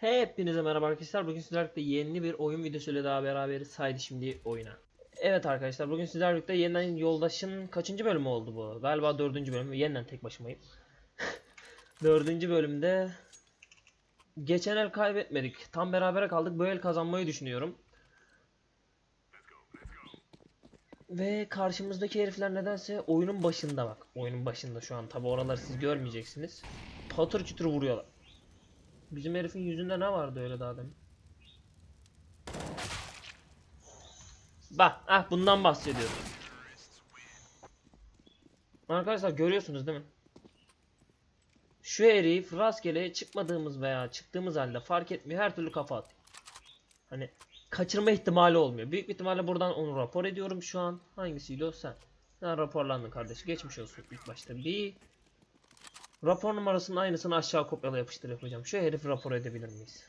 Hepinize merhaba arkadaşlar. Bugün sizlerle yeni bir oyun videosuyla daha beraberiz. Haydi şimdi oyuna. Evet arkadaşlar bugün sizlerle yeniden Yoldaş'ın kaçıncı bölümü oldu bu? Galiba dördüncü bölüm. Yeniden tek başımayım. dördüncü bölümde geçen el kaybetmedik. Tam berabere kaldık. Bu el kazanmayı düşünüyorum. Ve karşımızdaki herifler nedense oyunun başında bak. Oyunun başında şu an. Tabi oraları siz görmeyeceksiniz. Patır kütür vuruyorlar. Bizim herifin yüzünde ne vardı öyle daha demin? Bak, ah bundan bahsediyorum. Arkadaşlar görüyorsunuz değil mi? Şu herif rastgele çıkmadığımız veya çıktığımız halde fark etmiyor her türlü kafa atıyor. Hani kaçırma ihtimali olmuyor. Büyük ihtimalle buradan onu rapor ediyorum şu an. Hangisiydi o sen? Sen raporlandın kardeş. Geçmiş olsun ilk başta. Bir rapor numarasının aynısını aşağı kopyala yapıştır yapacağım. Şu herifi rapor edebilir miyiz?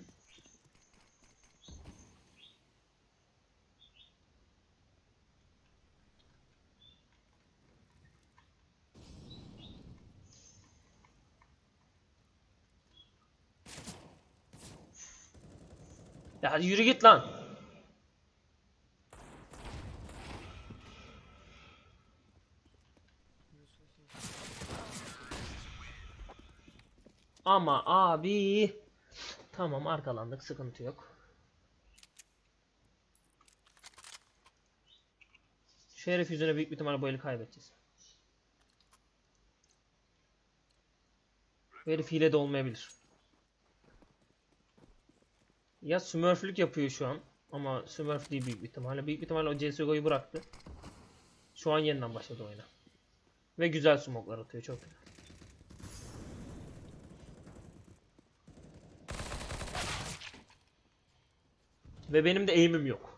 Ya yürü git lan. Ama abi. Tamam arkalandık sıkıntı yok. Şu yüzüne büyük bir ihtimalle bu eli kaybedeceğiz. Bu herif hile de olmayabilir. Ya smurflük yapıyor şu an. Ama smurf değil büyük bir ihtimalle. Büyük bir ihtimalle o CSGO'yu bıraktı. Şu an yeniden başladı oyuna. Ve güzel smoklar atıyor çok güzel. Ve benim de aim'im yok.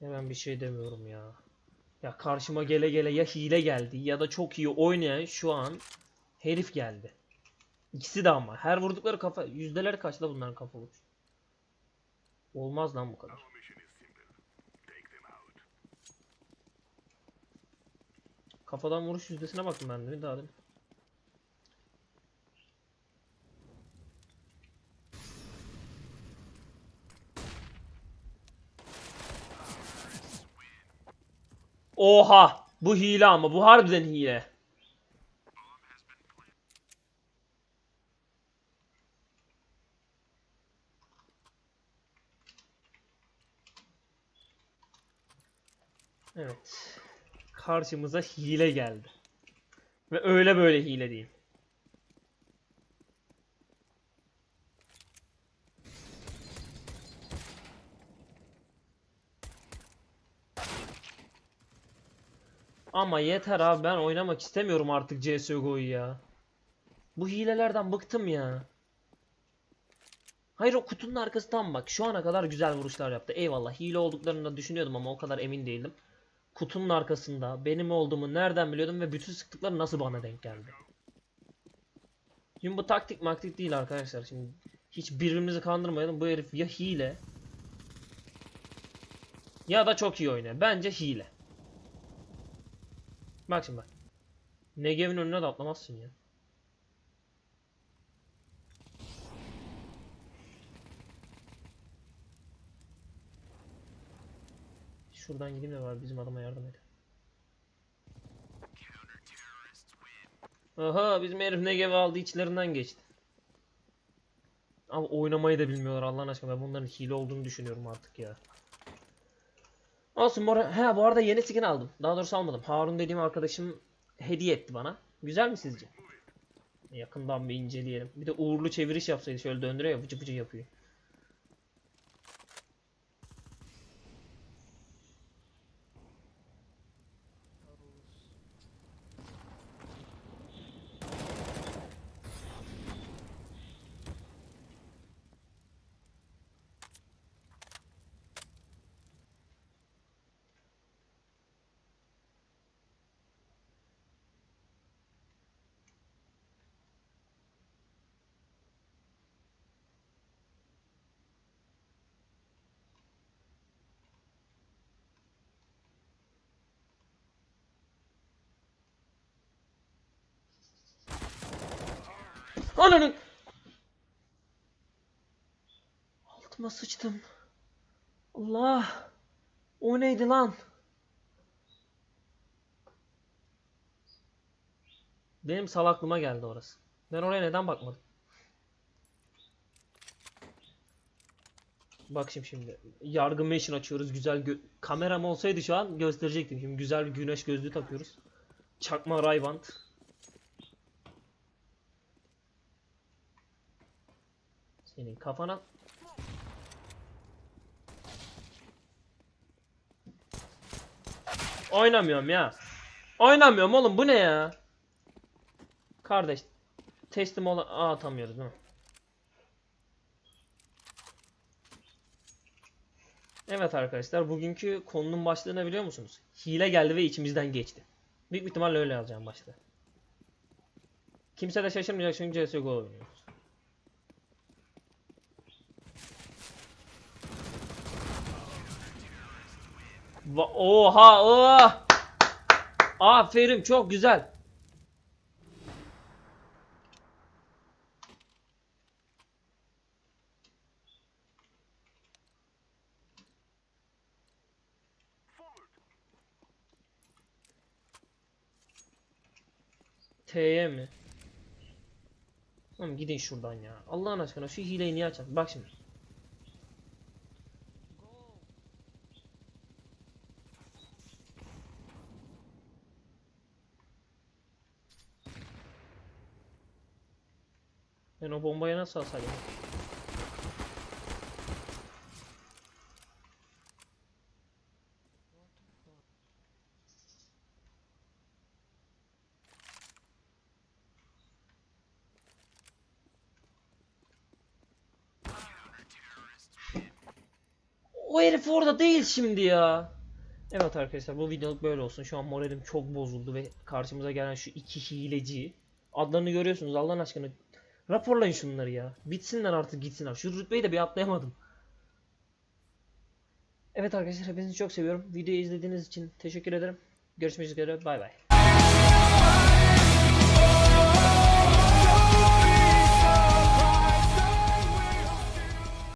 Ben bir şey demiyorum ya. Ya karşıma gele gele ya hile geldi ya da çok iyi oynayan şu an herif geldi. İkisi de ama. Her vurdukları kafa yüzdeleri kaçta bunların kafa vuruş. Olmaz lan bu kadar. Kafadan vuruş yüzdesine baktım ben de bir daha demin. Oha! Bu hile ama bu harbiden hile. Evet. Karşımıza hile geldi. Ve öyle böyle hile değil. Ama yeter abi ben oynamak istemiyorum artık CSGO'yu ya. Bu hilelerden bıktım ya. Hayır o kutunun arkasından bak. Şu ana kadar güzel vuruşlar yaptı. Eyvallah hile olduklarını da düşünüyordum ama o kadar emin değildim. Kutunun arkasında benim olduğumu nereden biliyordum ve bütün sıktıkları nasıl bana denk geldi. Şimdi bu taktik maktik değil arkadaşlar. Şimdi hiç birbirimizi kandırmayalım. Bu herif ya hile ya da çok iyi oynuyor. Bence hile. Bak şimdi bak. Negev'in önüne de atlamazsın ya. Şuradan gideyim de var bizim adama yardım et. Aha bizim herif Negev'i aldı içlerinden geçti. Ama oynamayı da bilmiyorlar Allah'ın aşkına ben bunların hile olduğunu düşünüyorum artık ya. Olsun ara- He bu arada yeni skin aldım. Daha doğrusu almadım. Harun dediğim arkadaşım hediye etti bana. Güzel mi sizce? Yakından bir inceleyelim. Bir de uğurlu çeviriş yapsaydı şöyle döndürüyor ya vıcı vıcı yapıyor. Ananın. Altıma sıçtım. Allah. O neydi lan? Benim salaklığıma geldi orası. Ben oraya neden bakmadım? Bak şimdi şimdi. Yargı meşin açıyoruz. Güzel kameram olsaydı şu an gösterecektim. Şimdi güzel güneş gözlüğü takıyoruz. Çakma Ray-Ban. Senin kafana Oynamıyorum ya. Oynamıyorum oğlum bu ne ya? Kardeş teslim ol Aa, atamıyoruz değil mi? Evet arkadaşlar bugünkü konunun başlığını biliyor musunuz? Hile geldi ve içimizden geçti. Büyük ihtimalle öyle yazacağım başta. Kimse de şaşırmayacak çünkü CSGO oynuyoruz. Oha oha! Aferin çok güzel. T'ye mi? Oğlum gidin şuradan ya. Allah'ın aşkına şu hileyi niye açar? Bak şimdi. Ben o bombayı nasıl asarım? O herif orada değil şimdi ya. Evet arkadaşlar bu videoluk böyle olsun. Şu an moralim çok bozuldu ve karşımıza gelen şu iki hileci adlarını görüyorsunuz Allah'ın aşkına. Raporlayın şunları ya. Bitsinler artık gitsinler. Şu rütbeyi de bir atlayamadım. Evet arkadaşlar hepinizi çok seviyorum. Videoyu izlediğiniz için teşekkür ederim. Görüşmek üzere. Bay bay.